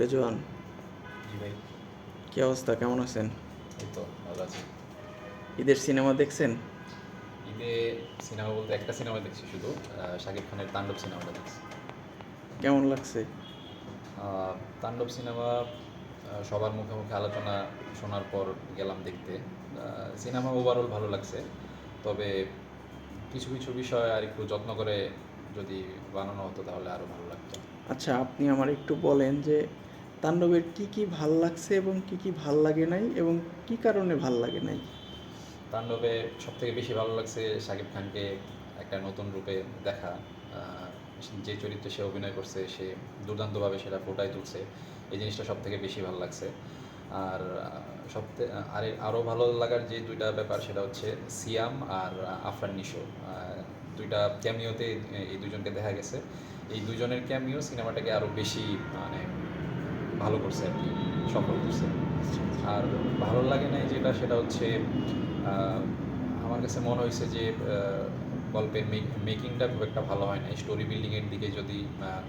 রেজওয়ান? জি ভাই। কি অবস্থা? কেমন আছেন? ঈদের সিনেমা দেখছেন? ঈদে সিনেমা বলতে একটা সিনেমা দেখছি শুধু শাকিব খানের তাণ্ডব সিনেমাটা দেখছি। কেমন লাগছে? তাণ্ডব সিনেমা সবার মুখে মুখে আলোচনা শোনার পর গেলাম দেখতে। সিনেমা ওভারঅল ভালো লাগছে তবে কিছু কিছু বিষয় আর একটু যত্ন করে যদি বানানো হতো তাহলে আরও ভালো লাগতো। আচ্ছা আপনি আমার একটু বলেন যে তাণ্ডবের কি কি ভালো লাগছে এবং কি কি ভালো লাগে নাই এবং কি কারণে ভালো লাগে নাই? তাণ্ডবে সব থেকে বেশি ভালো লাগছে শাকিব খানকে একটা নতুন রূপে দেখা। যে চরিত্রে সে অভিনয় করছে, সে দুর্দান্তভাবে সেটা ফুটাই তুলছে, এই জিনিসটা সব থেকে বেশি ভালো লাগছে। আর সব আর আরও ভালো লাগার যে দুইটা ব্যাপার সেটা হচ্ছে সিয়াম আর আফরান নিশো। দুইটা ক্যামিওতে এই দুজনকে দেখা গেছে। এই দুজনের ক্যামিও সিনেমাটাকে আরও বেশি মানে ভালো করছে আর কি, সফল করছে। আর ভালো লাগে নাই যেটা, সেটা হচ্ছে আমার কাছে মনে হয়েছে যে গল্পের মেকিংটা খুব একটা ভালো হয় না স্টোরি বিল্ডিংয়ের দিকে যদি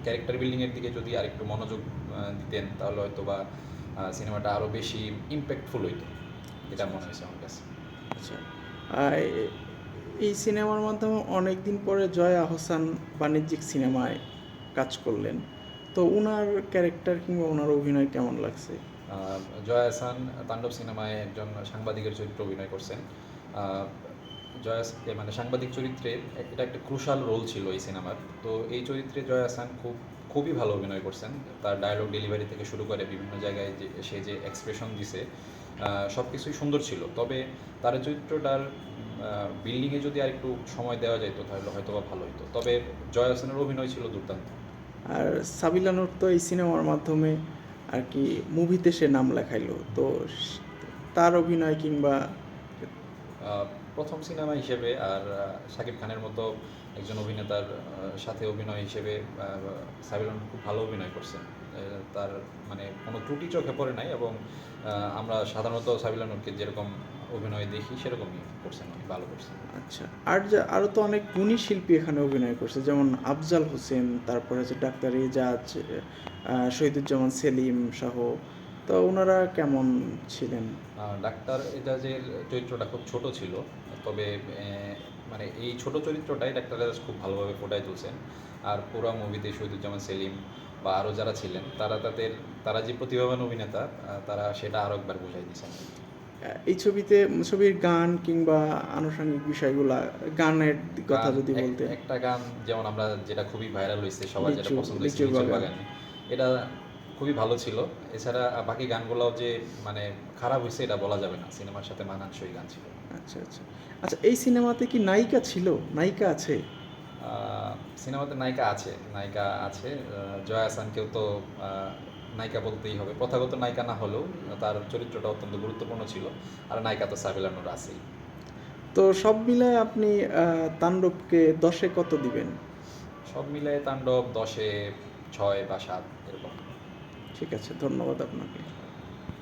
ক্যারেক্টার বিল্ডিংয়ের দিকে যদি আর একটু মনোযোগ দিতেন, তাহলে হয়তো বা সিনেমাটা আরও বেশি ইম্প্যাক্টফুল হইতো, এটা মনে হয়েছে আমার কাছে। আচ্ছা। এই সিনেমার মাধ্যমে অনেক দিন পরে জয়া আহসান বাণিজ্যিক সিনেমায় কাজ করলেন। তো ওনার ক্যারেক্টার কিংবা ওনার অভিনয় কেমন লাগছে? জয়া হাসান তাণ্ডব সিনেমায় একজন সাংবাদিকের চরিত্র অভিনয় করছেন। আহ, জয়া হাস- এ মানে সাংবাদিক চরিত্রে এটা একটা ক্রুশাল রোল ছিল এই সিনেমার। তো এই চরিত্রে জয়া হাসান খুব খুবই ভালো অভিনয় করছেন। তার ডায়লগ ডেলিভারি থেকে শুরু করে বিভিন্ন জায়গায় যে সে যে এক্সপ্রেশন দিছে সব কিছুই সুন্দর ছিল। তবে তার চরিত্রটার বিল্ডিংয়ে যদি আর একটু সময় দেওয়া যেত তাহলে হয়তো বা ভালো হতো তবে জয়া হাসানের অভিনয় ছিল দুর্দান্ত। আর সাবিলানুর তো এই সিনেমার মাধ্যমে আর কি মুভিতে সে নাম লেখাইলো। তো তার অভিনয় কিংবা প্রথম সিনেমা হিসেবে আর শাকিব খানের মতো একজন অভিনেতার সাথে অভিনয় হিসেবে সাবিলন খুব ভালো অভিনয় করছেন। তার মানে কোনো ত্রুটি চোখে পড়ে নাই এবং আমরা সাধারণত সাবিলানুরকে যেরকম অভিনয় দেখি সেরকমই করছেন উনি ভালো করছেন আচ্ছা আর যা আরও তো অনেক গুণী শিল্পী এখানে অভিনয় করছে যেমন আফজাল হোসেন তারপরে হচ্ছে ডাক্তার এজাজ শহীদুজ্জামান সেলিম সহ তো ওনারা কেমন ছিলেন? ডাক্তার এজাজের চরিত্রটা খুব ছোট ছিল তবে মানে এই ছোট চরিত্রটাই ডাক্তার এজাজ খুব ভালোভাবে ফুটাই তুলছেন। আর পুরো মুভিতে শহীদুজ্জামান সেলিম বা আরও যারা ছিলেন তারা তাদের তারা যে প্রতিভাবান অভিনেতা তারা সেটা আরও একবার বুঝাই দিয়েছেন। এই ছবিতে ছবির গান কিংবা আনুষঙ্গিক বিষয়গুলা গানের কথা যদি বলতে। একটা গান যেমন আমরা যেটা খুবই ভাইরাল হয়েছে সবার যেটা পছন্দ হয়েছে বাগান। এটা খুবই ভালো ছিল। এছাড়া বাকি গানগুলোও যে মানে খারাপ হয়েছে এটা বলা যাবে না। সিনেমার সাথে মানানসই গান ছিল। আচ্ছা আচ্ছা। আচ্ছা এই সিনেমাতে কি নায়িকা ছিল? নায়িকা আছে? সিনেমাতে নায়িকা আছে নায়িকা আছে। জয়া হাসানকেও তো নায়িকা বলতেই হবে। প্রথাগত নায়িকা না হলেও তার চরিত্রটা অত্যন্ত গুরুত্বপূর্ণ ছিল। আর নায়িকা তো সাবিলানোর আছেই। তো সব মিলায় আপনি তাণ্ডবকে দশে কত দিবেন? সব মিলায় তাণ্ডব দশে ছয় বা সাত এরকম। ঠিক আছে ধন্যবাদ আপনাকে।